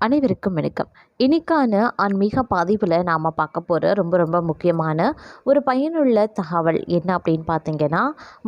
அனைவருக்கும் வணக்கம். இன்னைக்கான ஆன்மீக பதிவில் நாம் பார்க்க போகிற ரொம்ப ரொம்ப முக்கியமான ஒரு பயனுள்ள தகவல் என்ன அப்படின்னு பார்த்தீங்கன்னா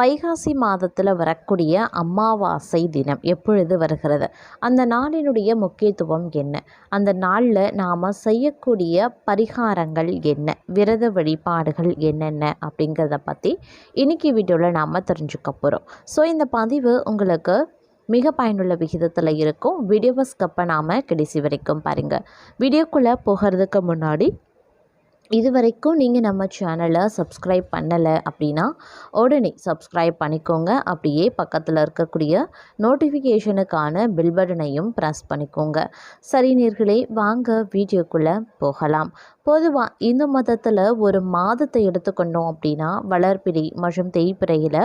வைகாசி மாதத்தில் வரக்கூடிய அமாவாசை தினம் எப்பொழுது வருகிறது? அந்த நாளினுடைய முக்கியத்துவம் என்ன? அந்த நாளில் நாம் செய்யக்கூடிய பரிகாரங்கள் என்ன? விரத வழிபாடுகள் என்னென்ன? அப்படிங்கிறத பற்றி இன்றைக்கி வீடியோவில் நாம் தெரிஞ்சுக்க போகிறோம் ஸோ இந்த பதிவு உங்களுக்கு மிக பயனுள்ள விகிதத்தில் இருக்கும். வீடியோவை ஸ்கப்பை நாம் கடைசி வரைக்கும் பாருங்கள் வீடியோக்குள்ளே போகிறதுக்கு முன்னாடி இது வரைக்கும் நீங்கள் நம்ம சேனலை சப்ஸ்கிரைப் பண்ணலை அப்படின்னா உடனே சப்ஸ்கிரைப் பண்ணிக்கோங்க. அப்படியே பக்கத்தில் இருக்கக்கூடிய நோட்டிஃபிகேஷனுக்கான பில் பட்டனையும் ப்ரெஸ் பண்ணிக்கோங்க. சரி நேர்களே வாங்க வீடியோக்குள்ளே போகலாம். பொதுவாக இந்து மதத்தில் ஒரு மாதத்தை எடுத்துக்கொண்டோம் அப்படின்னா வளர்பிறை மற்றும் தேய்பிறையில்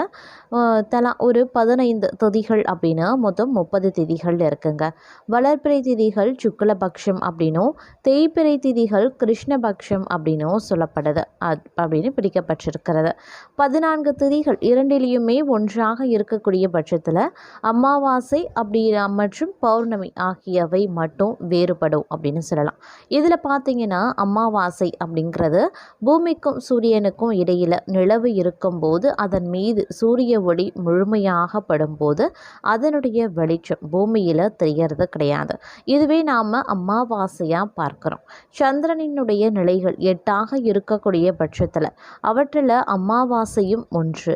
தலா ஒரு பதினைந்து திதிகள் அப்படின்னா மொத்தம் முப்பது திதிகள் இருக்குங்க. வளர்பிறை திதிகள் சுக்லபக்ஷம் அப்படின்னும் தேய்பிறை திதிகள் கிருஷ்ணபக்ஷம் அப்படின்னு அப்படின்னும் சொல்லப்படுது. அது அப்படின்னு பிடிக்கப்பட்டிருக்கிறது. பதினான்கு திதிகள் இரண்டிலையுமே ஒன்றாக இருக்கக்கூடிய பட்சத்தில் அமாவாசை அப்படி மற்றும் பௌர்ணமி ஆகியவை மட்டும் வேறுபடும் அப்படின்னு சொல்லலாம். இதில் பார்த்தீங்கன்னா அமாவாசை அப்படிங்கிறது பூமிக்கும் சூரியனுக்கும் இடையில் நிலவு இருக்கும்போது அதன் மீது சூரிய ஒளி முழுமையாக படும்போது அதனுடைய வெளிச்சம் பூமியில் தெரியறது கிடையாது. இதுவே நாம் அமாவாசையாக பார்க்குறோம். சந்திரனினுடைய நிலைகள் எட்டு எட்டாக இருக்கக்கூடிய பட்சத்தில் அவற்றில் அமாவாசையும் ஒன்று.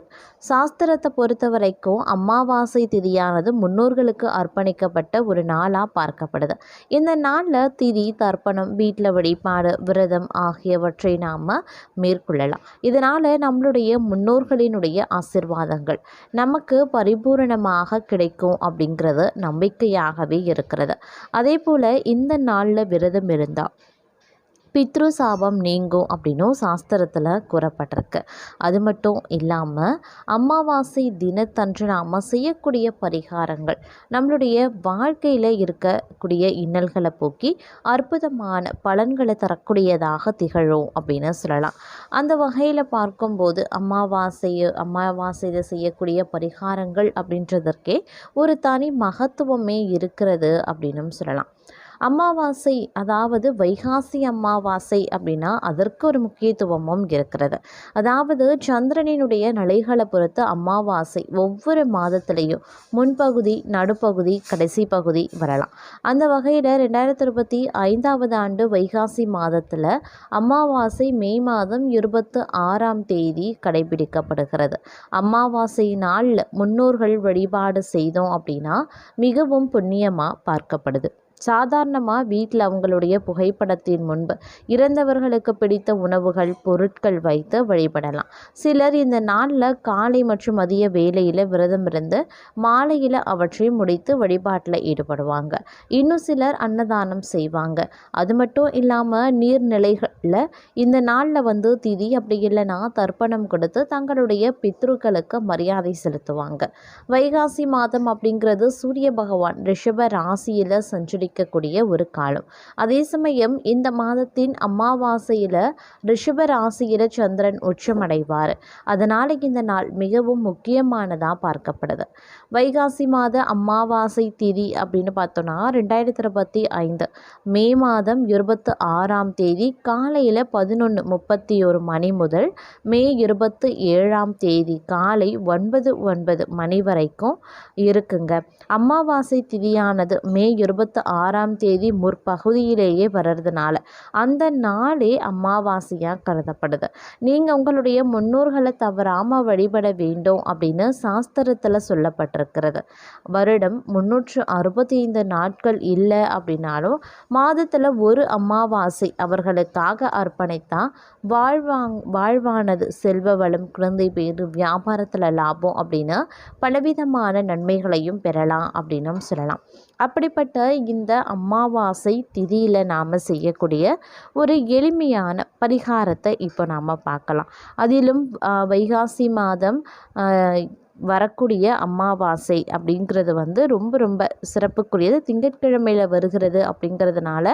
சாஸ்திரத்தை பொறுத்த வரைக்கும் அமாவாசை திதியானது முன்னோர்களுக்கு அர்ப்பணிக்கப்பட்ட ஒரு நாளாக பார்க்கப்படுது. இந்த நாளில் திதி தர்ப்பணம் வீட்டில் வழிபாடு விரதம் ஆகியவற்றை நாம் மேற்கொள்ளலாம். இதனால் நம்மளுடைய முன்னோர்களினுடைய ஆசிர்வாதங்கள் நமக்கு பரிபூரணமாக கிடைக்கும் அப்படிங்கிறது நம்பிக்கையாகவே இருக்கிறது. அதே போல் இந்த நாளில் விரதம் இருந்தால் பித்ரு சாபம் நீங்கும் அப்படின்னும் சாஸ்திரத்தில் கூறப்பட்டிருக்கு. அது மட்டும் இல்லாமல் அமாவாசை தினத்தன்று நாம் செய்யக்கூடிய பரிகாரங்கள் நம்மளுடைய வாழ்க்கையில் இருக்கக்கூடிய இன்னல்களை போக்கி அற்புதமான பலன்களை தரக்கூடியதாக திகழும் அப்படின்னு சொல்லலாம். அந்த வகையில் பார்க்கும்போது அமாவாசை அமாவாசையில் செய்யக்கூடிய பரிகாரங்கள் அப்படின்றதற்கே ஒரு தனி மகத்துவமே இருக்கிறது அப்படின்னும் சொல்லலாம். அமாவாசை அதாவது வைகாசி அமாவாசை அப்படின்னா அதற்கு ஒரு முக்கியத்துவமும் இருக்கிறது. அதாவது சந்திரனினுடைய நிலைகளை பொறுத்து அமாவாசை ஒவ்வொரு மாதத்திலையும் முன்பகுதி நடுப்பகுதி கடைசி பகுதி வரலாம். அந்த வகையில் ரெண்டாயிரத்தி இருபத்தி ஐந்தாவது ஆண்டு வைகாசி மாதத்தில் அமாவாசை மே மாதம் இருபத்து ஆறாம் தேதி கடைபிடிக்கப்படுகிறது. அமாவாசை நாளில் முன்னோர்கள் வழிபாடு செய்தோம் அப்படின்னா மிகவும் புண்ணியமாக பார்க்கப்படுது. சாதாரணமாக வீட்டில் அவங்களுடைய புகைப்படத்தின் முன்பு இறந்தவர்களுக்கு பிடித்த உணவுகள் பொருட்கள் வைத்து வழிபடலாம். சிலர் இந்த நாளில் காலை மற்றும் மதிய வேலையில் விரதம் இருந்து மாலையில் அவற்றை முடித்து வழிபாட்டில் ஈடுபடுவாங்க. இன்னும் சிலர் அன்னதானம் செய்வாங்க. அது மட்டும் இல்லாமல் நீர்நிலைகளில் இந்த நாளில் வந்து திதி அப்படி இல்லைன்னா தர்ப்பணம் கொடுத்து தங்களுடைய பித்ருக்களுக்கு மரியாதை செலுத்துவாங்க. வைகாசி மாதம் அப்படிங்கிறது சூரிய பகவான் ரிஷப ராசியில் சஞ்சரி ஆரம்பிக்கக்கூடிய ஒரு காலம். அதே சமயம் இந்த மாதத்தின் அமாவாசையில் ரிஷப ராசியில் சந்திரன் உச்சமடைவார். அதனால் இந்த நாள் மிகவும் முக்கியமானதாக பார்க்கப்படுது. வைகாசி மாத அமாவாசை திதி அப்படின்னு பார்த்தோன்னா ரெண்டாயிரத்தி இருபத்தி ஐந்து. மே மாதம் இருபத்தி ஆறாம் தேதி காலையில் பதினொன்று முப்பத்தி ஒரு மணி முதல் மே இருபத்தி ஏழாம் தேதி காலை ஒன்பது ஒன்பது மணி வரைக்கும் இருக்குங்க. அமாவாசை திதியானது மே இருபத்தி ஆறாம் தேதி முற்பகுதியிலேயே வர்றதுனால அந்த நாளே அமாவாசையாக கருதப்படுது. நீங்கள் உங்களுடைய முன்னோர்களை தவறாமல் வழிபட வேண்டும் அப்படின்னு சாஸ்திரத்தில் சொல்லப்பட்டிருக்கிறது. வருடம் முன்னூற்று அறுபத்தி ஐந்து நாட்கள் இல்லை அப்படின்னாலும் மாதத்தில் ஒரு அமாவாசை அவர்களுக்காக அர்ப்பணித்தா வாழ்வாங் வாழ்வானது செல்வ வளம் குழந்தை பேர் வியாபாரத்தில் லாபம் அப்படின்னு பலவிதமான நன்மைகளையும் பெறலாம் அப்படின்னும் சொல்லலாம். அப்படிப்பட்ட இந்த அமாவாசை திதியில் நாம் செய்யக்கூடிய ஒரு எளிமையான பரிகாரத்தை இப்போ நாம் பார்க்கலாம். அதிலும் வைகாசி மாதம் வரக்கூடிய அமாவாசை அப்படிங்கிறது வந்து ரொம்ப ரொம்ப சிறப்புக்குரியது. திங்கட்கிழமையில் வருகிறது அப்படிங்கிறதுனால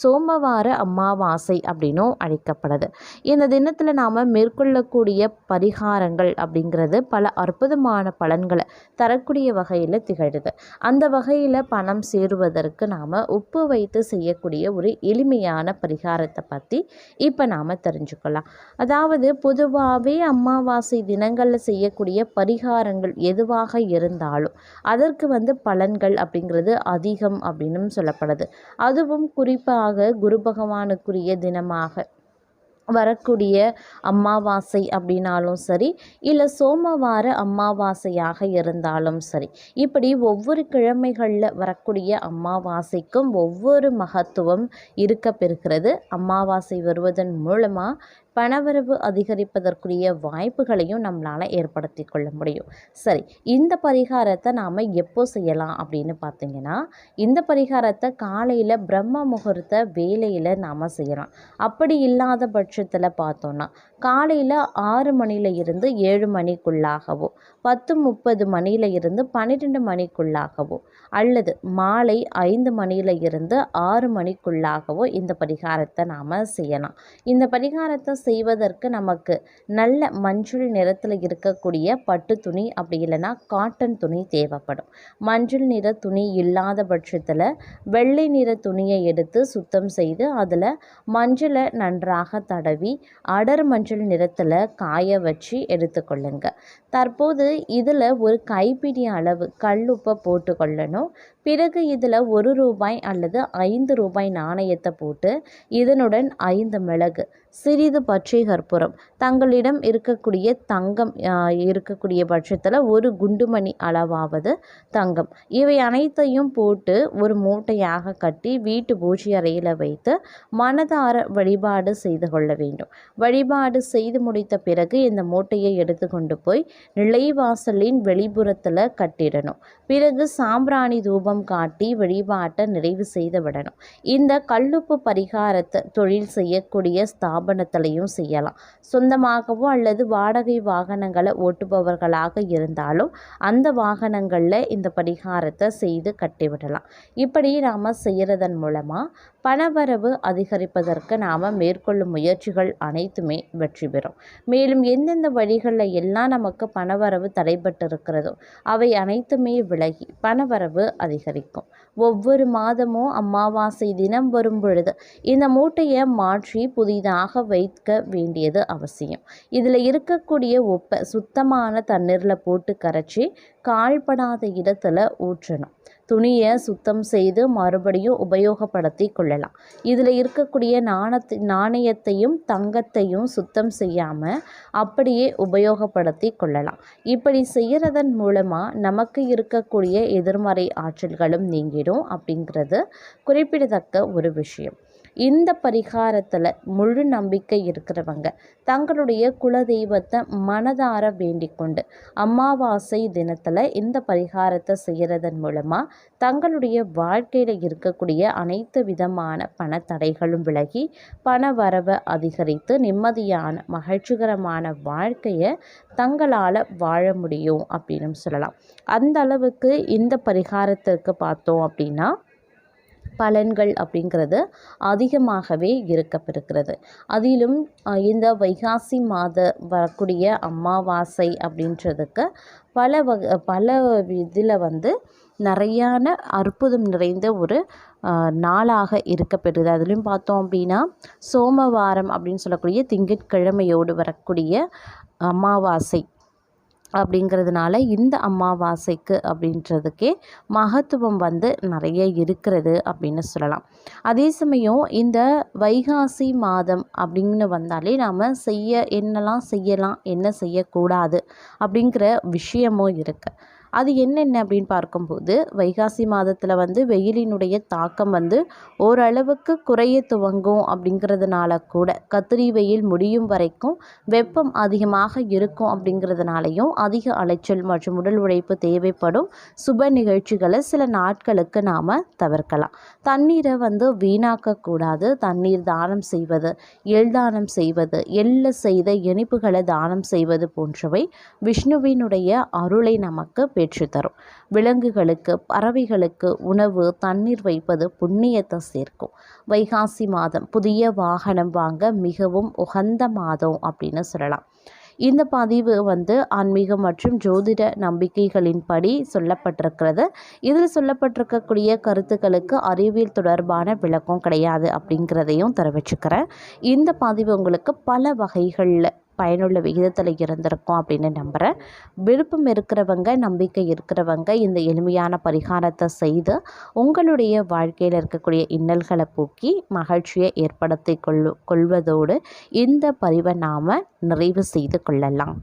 சோமவார அமாவாசை அப்படின்னும் அழைக்கப்படுது. இந்த தினத்தில் நாம் மேற்கொள்ளக்கூடிய பரிகாரங்கள் அப்படிங்கிறது பல அற்புதமான பலன்களை தரக்கூடிய வகையில் திகழுது. அந்த வகையில் பணம் சேருவதற்கு நாம் உப்பு வைத்து செய்யக்கூடிய ஒரு எளிமையான பரிகாரத்தை பற்றி இப்போ நாம் தெரிஞ்சுக்கலாம். அதாவது பொதுவாகவே அமாவாசை தினங்களில் செய்யக்கூடிய விவகாரங்கள் எதுவாக இருந்தாலும் அதற்கு வந்து பலன்கள் அப்படிங்கிறது அதிகம் அப்படின்னு சொல்லப்படுது. அதுவும் குறிப்பாக குரு பகவானுக்குரிய தினமாக வரக்கூடிய அமாவாசை அப்படின்னாலும் சரி இல்லை சோமவார அமாவாசையாக இருந்தாலும் சரி இப்படி ஒவ்வொரு கிழமைகளில் வரக்கூடிய அமாவாசைக்கும் ஒவ்வொரு மகத்துவம் இருக்க பெறுகிறது அமாவாசை வருவதன் மூலமாக பணவரவு அதிகரிப்பதற்குரிய வாய்ப்புகளையும் நம்மளால் ஏற்படுத்தி கொள்ள முடியும். சரி இந்த பரிகாரத்தை நாம் எப்போ செய்யலாம் அப்படின்னு பார்த்தீங்கன்னா இந்த பரிகாரத்தை காலையில் பிரம்ம முகூர்த்த வேலையில் நாம் செய்யலாம் அப்படி இல்லாத பட்சத்தில் பார்த்தோன்னா காலையில் ஆறு மணியில் இருந்து ஏழு மணிக்குள்ளாகவோ பத்து முப்பது மணியில் இருந்து பன்னிரெண்டு மணிக்குள்ளாகவோ அல்லது மாலை ஐந்து மணியில் இருந்து ஆறு மணிக்குள்ளாகவோ இந்த பரிகாரத்தை நாம் செய்யலாம். இந்த பரிகாரத்தை செய்வதற்கு நமக்கு நல்ல மஞ்சள் நிறத்தில் இருக்கக்கூடிய பட்டு துணி அப்படி இல்லைன்னா காட்டன் துணி தேவைப்படும். மஞ்சள் நிற துணி இல்லாத பட்சத்தில் வெள்ளை நிற துணியை எடுத்து சுத்தம் செய்து அதில் மஞ்சளை நன்றாக தடவி அடர் மஞ்சள் நிறத்தில் காய வச்சு எடுத்துக்கொள்ளுங்க. தற்போது இதில் ஒரு கைப்பிடி அளவு கல்லுப்பை போட்டுக்கொள்ளணும் பிறகு இதில் ஒரு ரூபாய் அல்லது ஐந்து ரூபாய் நாணயத்தை போட்டு இதனுடன் ஐந்து மிளகு சிறிது பச்சை கற்பூரம். தங்களிடம் இருக்கக்கூடிய தங்கம் இருக்கக்கூடிய பட்சத்தில் ஒரு குண்டுமணி அளவாவது தங்கம். இவை அனைத்தையும் போட்டு ஒரு மூட்டையாக கட்டி வீட்டு பூஜை அறையில் வைத்து மனதார வழிபாடு செய்து கொள்ள வேண்டும். வழிபாடு செய்து முடித்த பிறகு இந்த மூட்டையை எடுத்து கொண்டு போய் நிலைவாசலின் வெளிப்புறத்தில் கட்டிடணும். பிறகு சாம்பிராணி தூபம் காட்டி வழிபாட்டை நிறைவு செய்து விடணும். இந்த கல்லுப்பு பரிகாரத்தை தொழில் செய்யக்கூடிய ஸ்தாபனத்திலையும் செய்யலாம். சொந்தமாகவோ அல்லது வாடகை வாகனங்களை ஓட்டுபவர்களாக இருந்தாலும் அந்த வாகனங்களில் இந்த பரிகாரத்தை செய்து கட்டிவிடலாம். இப்படி நாம் செய்கிறதன் மூலமாக பணவரவு அதிகரிப்பதற்கு நாம் மேற்கொள்ளும் முயற்சிகள் அனைத்துமே வெற்றி பெறும். மேலும் எந்தெந்த வழிகளில் எல்லாம் நமக்கு பணவரவு தடைபட்டு இருக்கிறதோ அவை அனைத்துமே விலகி பணவரவு அதிகரிக்கும். ஒவ்வொரு மாதமும் அமாவாசை தினம் வரும் பொழுது இந்த மூட்டையை மாற்றி புதிதாக வைக்க வேண்டியது அவசியம். இதில் இருக்கக்கூடிய உப்பை சுத்தமான தண்ணீரில் போட்டு கரைச்சி கால்படாத இடத்துல ஊற்றணும். துணியை சுத்தம் செய்து மறுபடியும் உபயோகப்படுத்தி கொள்ளலாம். இதில் இருக்கக்கூடிய நாணத்து நாணயத்தையும் தங்கத்தையும் சுத்தம் செய்யாமல் அப்படியே உபயோகப்படுத்தி கொள்ளலாம். இப்படி செய்கிறதன் மூலமாக நமக்கு இருக்கக்கூடிய எதிர்மறை ஆற்றல்களும் நீங்கிடும் அப்படிங்கிறது குறிப்பிடத்தக்க ஒரு விஷயம். இந்த பரிகாரத்தில் முழு நம்பிக்கை இருக்கிறவங்க. தங்களுடைய குலதெய்வத்தை மனதார வேண்டிக் கொண்டு அமாவாசை தினத்தில் இந்த பரிகாரத்தை செய்கிறதன் மூலமாக தங்களுடைய வாழ்க்கையில் இருக்கக்கூடிய அனைத்து விதமான பண தடைகளும் விலகி பண வரவை அதிகரித்து நிம்மதியான மகிழ்ச்சிகரமான வாழ்க்கையை தங்களால் வாழ முடியும் அப்படின்னு சொல்லலாம். அந்த அளவுக்கு இந்த பரிகாரத்திற்கு பார்த்தோம் அப்படின்னா பலன்கள் அப்படிங்கிறது அதிகமாகவே இருக்கப்பெறுகிறது. அதிலும் இந்த வைகாசி மாத வரக்கூடிய அமாவாசை அப்படின்றதுக்கு பல வக பல இதில் வந்து நிறையான அற்புதம் நிறைந்த ஒரு நாளாக இருக்கப்பெறுது அதுலேயும் பார்த்தோம் அப்படின்னா சோமவாரம் அப்படின்னு சொல்லக்கூடிய திங்கட்கிழமையோடு வரக்கூடிய அமாவாசை. அப்படிங்கிறதுனால இந்த அமாவாசைக்கு அப்படின்றதுக்கே மகத்துவம் வந்து நிறைய இருக்கிறது அப்படின்னு சொல்லலாம். அதே சமயம் இந்த வைகாசி மாதம் அப்படின்னு வந்தாலே நாம் செய்ய என்னெல்லாம் செய்யலாம் என்ன செய்யக்கூடாது அப்படிங்கிற விஷயமும் இருக்குது அது என்னென்ன அப்படின்னு பார்க்கும்போது வைகாசி மாதத்தில் வந்து வெயிலினுடைய தாக்கம் வந்து ஓரளவுக்கு குறைய துவங்கும் அப்படிங்கிறதுனால கூட கத்திரி வெயில் முடியும் வரைக்கும் வெப்பம் அதிகமாக இருக்கும் அப்படிங்கிறதுனாலையும் அதிக அலைச்சல் மற்றும் உடல் உழைப்பு தேவைப்படும் சுப நிகழ்ச்சிகளை சில நாட்களுக்கு நாம் தவிர்க்கலாம். தண்ணீரை வந்து வீணாக்கக்கூடாது தண்ணீர் தானம் செய்வது எள் தானம் செய்வது எள்ள செய்த இனிப்புகளை தானம் செய்வது போன்றவை விஷ்ணுவினுடைய அருளை நமக்கு பெற்றுத்தரும் விலங்குகளுக்கு பறவைகளுக்கு உணவு தண்ணீர் வைப்பது புண்ணியத்தை சேர்க்கும். வைகாசி மாதம் புதிய வாகனம் வாங்க மிகவும் உகந்த மாதம் அப்படின்னு சொல்லலாம். இந்த பதிவு வந்து ஆன்மீகம் மற்றும் ஜோதிட நம்பிக்கைகளின்படி சொல்லப்பட்டிருக்கிறது. இதில் சொல்லப்பட்டிருக்கக்கூடிய கருத்துக்களுக்கு அறிவியல் தொடர்பான விளக்கம் கிடையாது அப்படிங்கிறதையும் தெரிவிச்சுக்கிறேன். இந்த பதிவு உங்களுக்கு பல வகைகளில் பயனுள்ள விகிதத்தில் இருந்திருக்கும் அப்படின்னு நம்புகிறேன் விருப்பம் இருக்கிறவங்க நம்பிக்கை இருக்கிறவங்க இந்த எளிமையான பரிகாரத்தை செய்து உங்களுடைய வாழ்க்கையில் இருக்கக்கூடிய இன்னல்களை போக்கி மகிழ்ச்சியை ஏற்படுத்தி கொள்ளு கொள்வதோடு இந்த பதிவை நாம் நிறைவு செய்து கொள்ளலாம்.